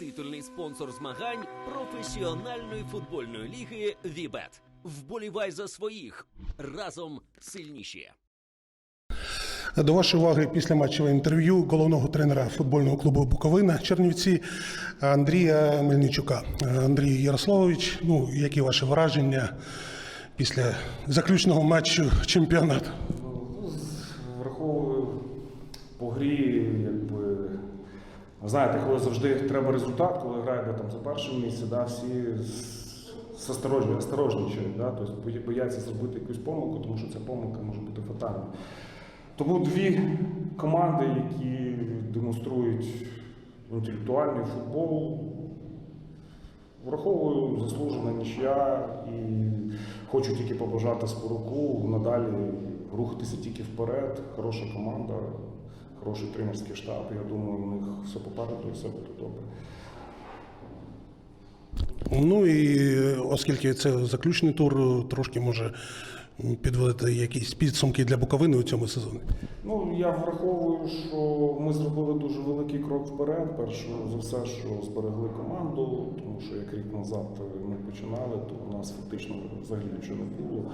титульний спонсор змагань професіональної футбольної ліги Вібет. Вболівай за своїх разом сильніші. До вашої уваги після матчеве інтерв'ю головного тренера футбольного клубу Буковина Чернівці Андрія Мельничука. Андрій Ярославович, ну які ваші враження після заключного матчу чемпіонату? Ну, Враховую по грі, Знаєте, коли завжди треба результат, коли граєте там за перше місце, да, всі осторожні, осторожничають, да, тобто бояться зробити якусь помилку, тому що ця помилка може бути фатальною. Тому дві команди, які демонструють інтелектуальний футбол, Враховую заслужена нічия і хочу тільки побажати Споруку надалі рухатися тільки вперед. Хороша команда, хороший тренерський штаб. Я думаю, у них все попереду і все буде добре. Ну і оскільки це заключний тур, трошки може підводити якісь підсумки для Буковини у цьому сезоні. Ну, я враховую, що ми зробили дуже великий крок вперед. Перше за все, що зберегли команду, тому що як рік назад ми починали, то у нас фактично взагалі нічого не було.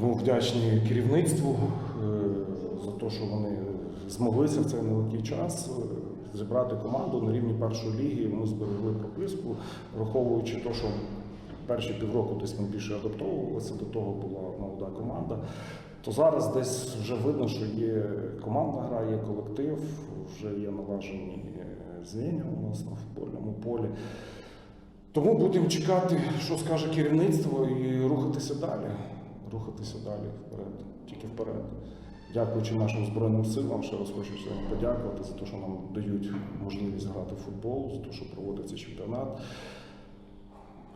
Тому вдячні керівництву е, за те, що вони змоглися в цей нелегкий час е, зібрати команду на рівні першої ліги. Ми зберегли прописку, враховуючи те, що перші півроку десь ми більше адаптовувалися, до того була молода команда. То зараз десь вже видно, що є командна гра, є колектив, вже є налажені е, зміни у нас на футбольному полі. Тому будемо чекати, що скаже керівництво, і рухатися далі. Рухатися далі вперед, тільки вперед. Дякуючи нашим Збройним силам, ще раз хочу всім подякувати за те, що нам дають можливість грати в футбол, за те, що проводиться чемпіонат.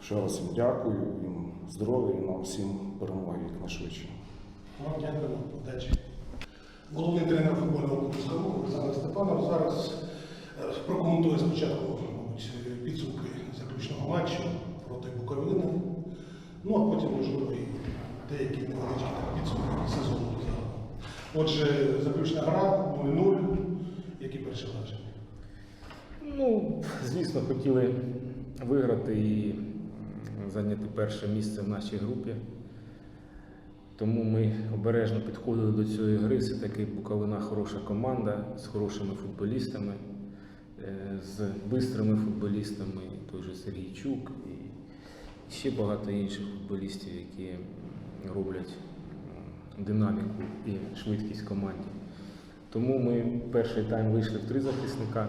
Ще раз їм дякую, їм здоров'я і нам всім перемоги якнайшвидше. Вам дякуємо, удачі. Головний тренер футбольного клубу «Скалу» Олександр Степанов зараз е, прокоментує спочатку підсумки заключного матчу деякі невеличкі підсумки сезону. Отже, заключна гра 0-0. Які перші враження? Ну, звісно, хотіли виграти і зайняти перше місце в нашій групі. Тому ми обережно підходили до цієї гри. Все-таки Буковина хороша команда з хорошими футболістами, е, з бистрими футболістами, той же Сергійчук і ще багато інших футболістів, які роблять динаміку і швидкість команді. Тому ми перший тайм вийшли в три захисника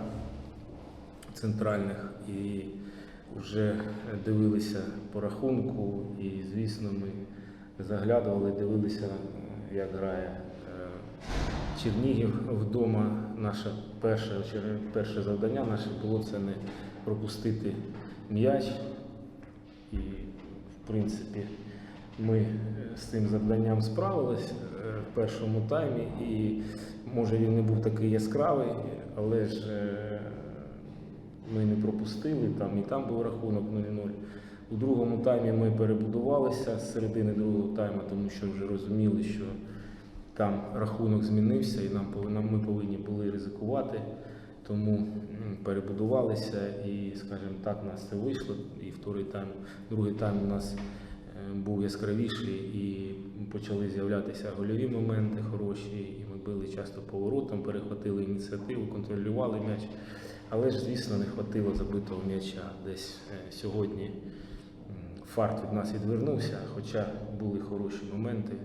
центральних і вже дивилися по рахунку, і, звісно, ми заглядували, дивилися, як грає е, Чернігів вдома. Наше перше, перше завдання наше було це не пропустити м'яч. І, в принципі, ми з цим завданням справились е, в першому таймі. І може він не був такий яскравий, але ж е, ми не пропустили, там і там був рахунок 0-0. У другому таймі ми перебудувалися з середини другого тайму, тому що вже розуміли, що там рахунок змінився і нам ми повинні були ризикувати. Тому перебудувалися і, скажімо так, нас це вийшло. І вторий тайм, другий тайм у нас був яскравіший і почали з'являтися гольові моменти хороші, і ми били часто поворотом, перехватили ініціативу, контролювали м'яч. Але ж, звісно, не хватило забитого м'яча. Десь е, сьогодні фарт від нас відвернувся, хоча були хороші моменти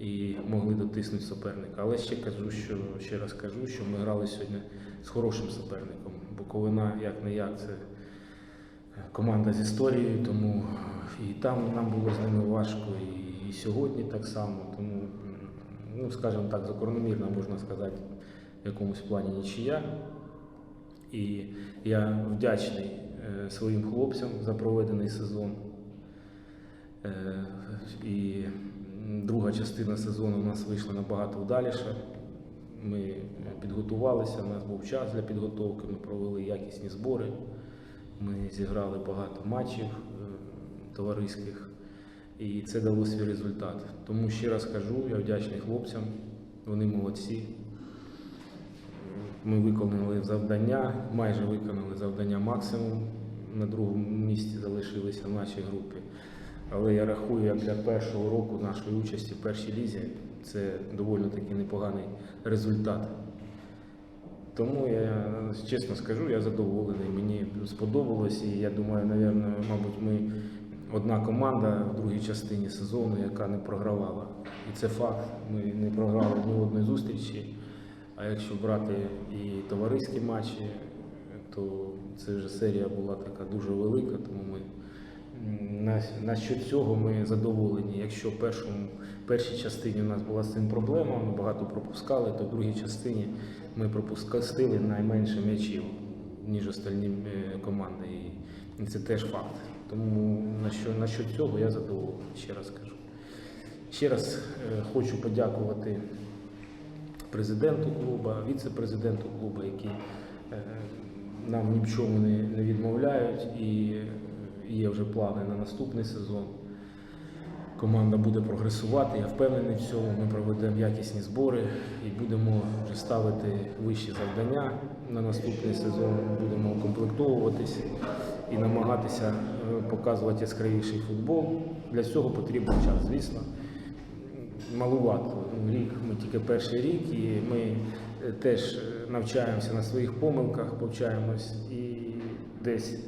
і могли дотиснути суперника. Але ще кажу, що ще раз кажу, що ми грали сьогодні з хорошим суперником. Буковина, як не як, це команда з історією, тому і там нам було з ними важко, і, сьогодні так само. Тому, ну скажімо так, закономірна можна сказати, в якомусь плані нічия. І я вдячний е, своїм хлопцям за проведений сезон. Е, І друга частина сезону у нас вийшла набагато вдаліше. Ми е, підготувалися, у нас був час для підготовки, ми провели якісні збори. Ми зіграли багато матчів е, товариських, і це дало свій результат. Тому ще раз кажу, я вдячний хлопцям, вони молодці. Ми виконали завдання, майже виконали завдання максимум. На другому місці залишилися в нашій групі. Але я рахую, як для першого року нашої участі в першій лізі це доволі таки непоганий результат. Тому я чесно скажу, я задоволений. Мені сподобалось, і я думаю, напевно, мабуть, ми одна команда в другій частині сезону, яка не програвала. І це факт. Ми не програли ні одної зустрічі. А якщо брати і товариські матчі, то це вже серія була така дуже велика, тому ми на, що цього ми задоволені. Якщо в першому, першій частині у нас була з цим проблема, ми багато пропускали, то в другій частині ми пропустили найменше м'ячів, ніж остальні е, команди. І це теж факт. Тому на що, цього я задоволений, ще раз кажу. Ще раз е, хочу подякувати президенту клубу, віце-президенту клубу, які е, нам ні в чому не, відмовляють, і є вже плани на наступний сезон. Команда буде прогресувати, я впевнений в цьому. Ми проведемо якісні збори і будемо вже ставити вищі завдання на наступний сезон. Будемо укомплектовуватись і намагатися е, показувати яскравіший футбол. Для цього потрібен час, звісно малувато. Рік ми тільки перший рік, і ми е, теж е, навчаємося на своїх помилках, повчаємось і десь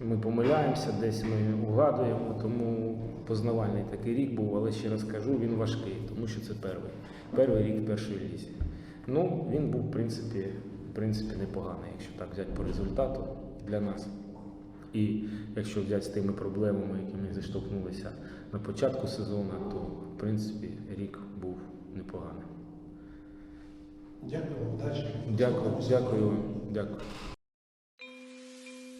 ми помиляємося, десь ми угадуємо. Тому познавальний такий рік був, але ще раз кажу, він важкий, тому що це перший. Перший рік першої лізі. Ну, він був, в принципі, в принципі, непоганий, якщо так взяти по результату для нас. І якщо взяти з тими проблемами, які ми зіштовхнулися на початку сезону, то в принципі рік був непоганий. Дякую, удачі. Дякую, дякую, дякую.